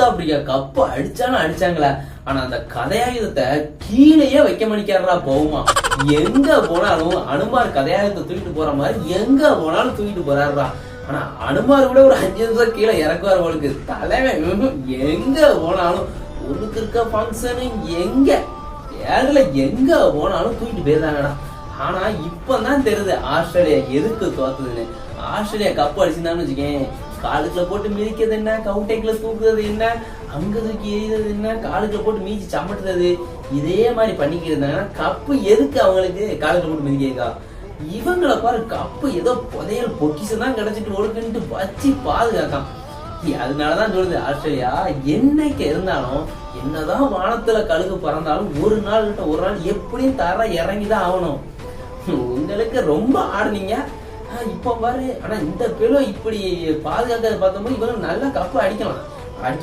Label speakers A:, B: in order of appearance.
A: South cup அடிச்சாலும் அடிச்சாங்களே. ஆனா அந்த கதையாயுதத்தை கீழேயே வைக்க மாட்டேங்கிறா போகுமா எங்க போனாலும் அனுமார் கதையாயுதத்தை தூக்கிட்டு போற மாதிரி எங்க போனாலும் தூக்கிட்டு போறாருடா. ஆனா அனுமார் கூட ஒரு அஞ்சு நிமிஷம் கீழே இறக்குவார் அவளுக்கு தலைவன் எங்க போனாலும் ஒண்ணுக்கு இருக்க ஃபங்க்ஷனு எங்க? ஏழுல எங்க போனாலும் தூக்கிட்டு போயிருந்தாங்கடா ஆனா இப்பதான் தெரியுது ஆஸ்திரேலியா எதுக்கு தோத்துதுன்னு. ஆஸ்திரேலியா கப்பு அடிச்சிருந்தான்னு வச்சுக்கேன். காலுக்குள்ள போட்டு மிதிக்கிறது என்ன? கவுண்டேக்ல தூக்குறது என்ன? அங்க தூக்கி எறிகிறது என்ன? காலுக்குள்ள போட்டு மீச்சி சமட்டுறது. இதே மாதிரி பண்ணிக்கிட்டு இருந்தாங்கன்னா கப்பு எதுக்கு அவங்களுக்கு காலுக்குள்ள போட்டு மிதிக்கா இவங்கள பாரு கப்பு ஏதோ புதையல் பொக்கிஷம் தான் கிடைச்சிட்டு ஒழுக்குன்ட்டு வச்சு பாதுகாக்கான். அதனாலதான் சொல்லுது ஆஸ்திரேலியா என்னைக்கு இருந்தாலும் என்னதான் வானத்துல கழுகு பறந்தாலும் ஒரு நாள் ஒரு நாள் எப்படியும் தர இறங்கிதான் ஆகணும். உங்களுக்கு ரொம்ப ஆடுனீங்க. இப்போ பாரு. ஆனா இந்த பிள்ளை இப்படி பாதுகாக்கிறத பார்த்தோம்னா இவங்க நல்லா கப்பு அடிக்கலாம். அடி